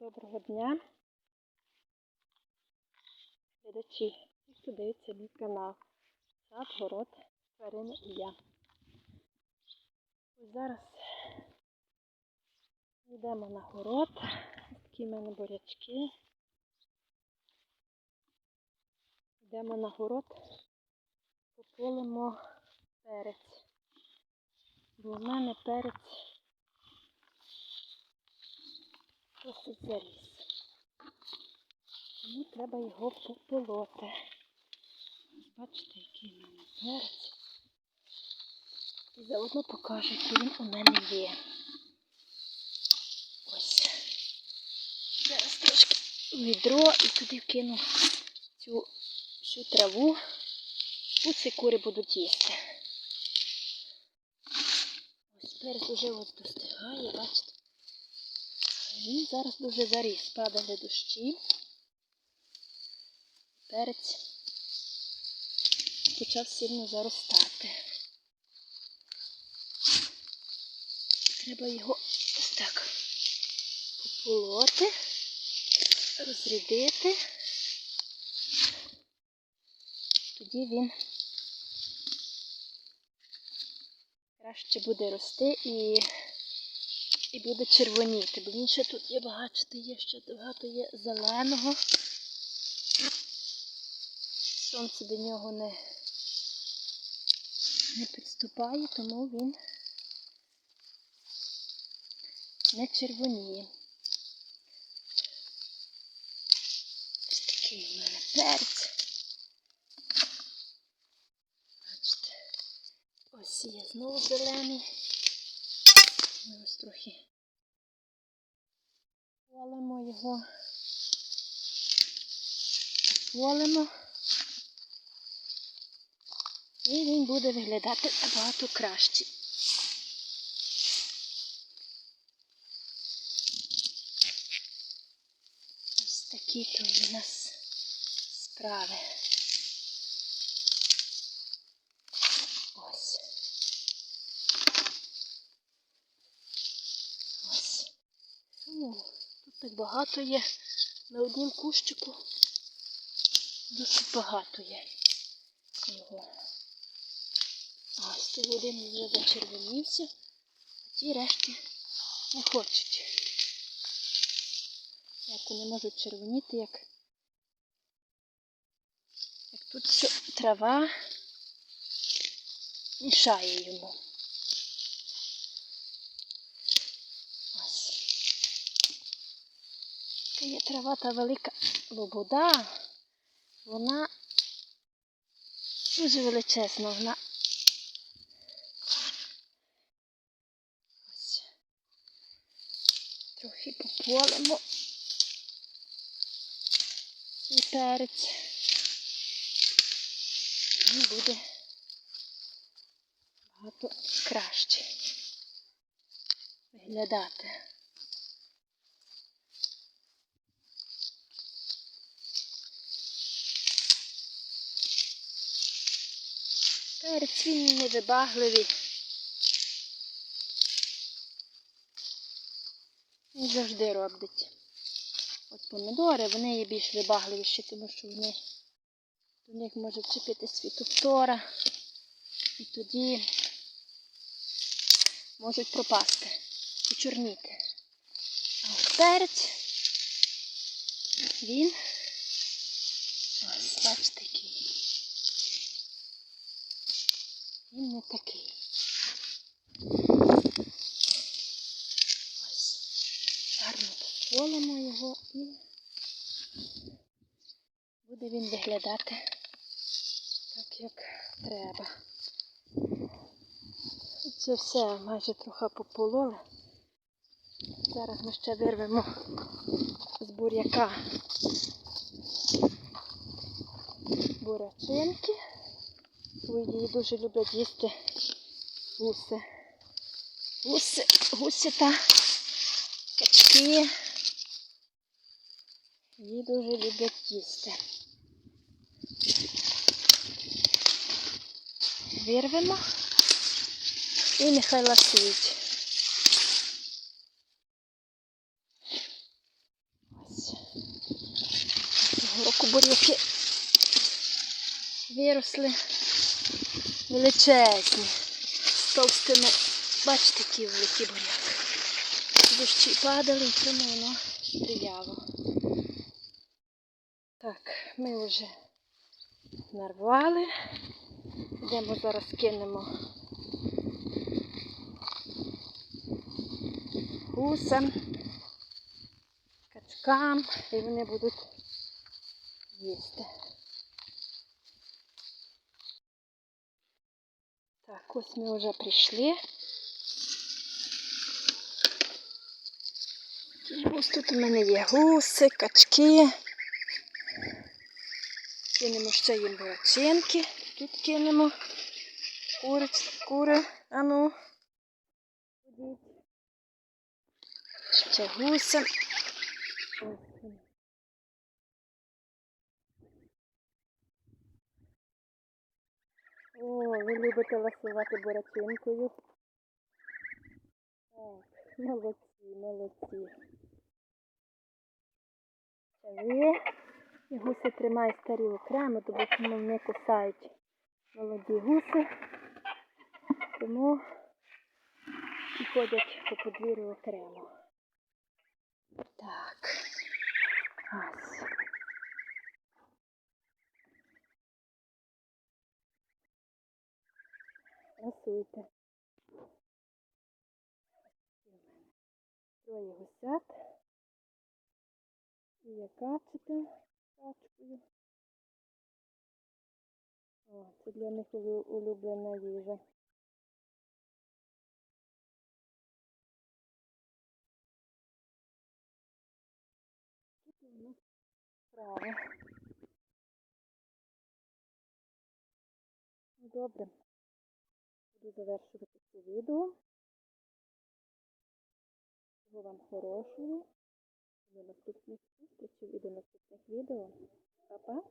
Доброго дня, глядачі, ті, хто дивиться мій канал. Сад, город, тварини і я. Ось зараз йдемо на город. Такі в мене бурячки. Йдемо на город, пополимо перець. Бо в мене перець досить заріс. Тому треба його пополоти. Бачите, який в мене перець. І заодно покажу, який він у мене є. Ось. Зараз трошки відро і туди вкину цю всю траву. Пуси кури будуть їсти. Ось перець уже ось достигає, бачите. Він зараз дуже заріс, падали дощі. Перець почав сильно заростати. Треба його ось так пополоти, розрядити. Тоді він краще буде рости і і буде червоніти, бо він ще тут є багато, є ще багато є зеленого. Сонце до нього не, не підступає, тому він не червоніє. Ось такий в мене перець. Бачите, ось є знову зелений. Ми ось трохи полимо його, полимо. І він буде виглядати набагато краще. Ось такі то у нас справи. Ось. Ось. Ну, тут так багато є. На однім кущику досить багато є його. Ось той один вже зачервонівся, а ті решті не хочуть. Як вони можуть червоніти, як, як тут все трава мішає йому. Ось. Така є трава та велика лобода. Вона дуже величезна. Вона ось. Трохи пополимо цей перець. І буде багато краще виглядати. Перець він невибагливий. Він завжди робить. От помідори, вони є більш вибагливіші, тому що вони до них може вчепитись фітофтора і тоді можуть пропасти, почорніти. А перець, він ось, бачите, який. Він не такий. Ось. Гарно пополимо його і буде він виглядати так, як треба. Це все майже трохи попололи. Зараз ми ще вирвемо з буряка бурячинки. Її дуже люблять їсти гуси. Гуси, гуси та качки. Її дуже люблять їсти. Вирвемо і нехай ласують. буряки виросли величезні. З товстими, бачите, які великі буряки. Дощі падали, і тому воно стріляло. Так, ми вже нарвали. Йдемо зараз кинемо гусам, качкам, і вони будуть їсти. Так, ось ми вже прийшли. Ось тут у мене є гуси, качки. Кинемо ще їм бурачинки. Тут кинемо куриць, кури. Ану. Ходіть. Ще гуся. Ось вони. О, ви любите ласувати бурачинкою. Так, молодці, молодці. Ви. Гуси тримають старі окремо, тому що вони кусають молоді гуси. Тому ходять по подвір'ю окремо. Так. Ось. Красуйте. Троє гусят. І є качета качкою. О, це для них улюблена їжа. Тут нас справа. Добре. Буду завершувати це відео. Всього вам хорошого. До наступних зустрічей і до наступних відео. Па-па!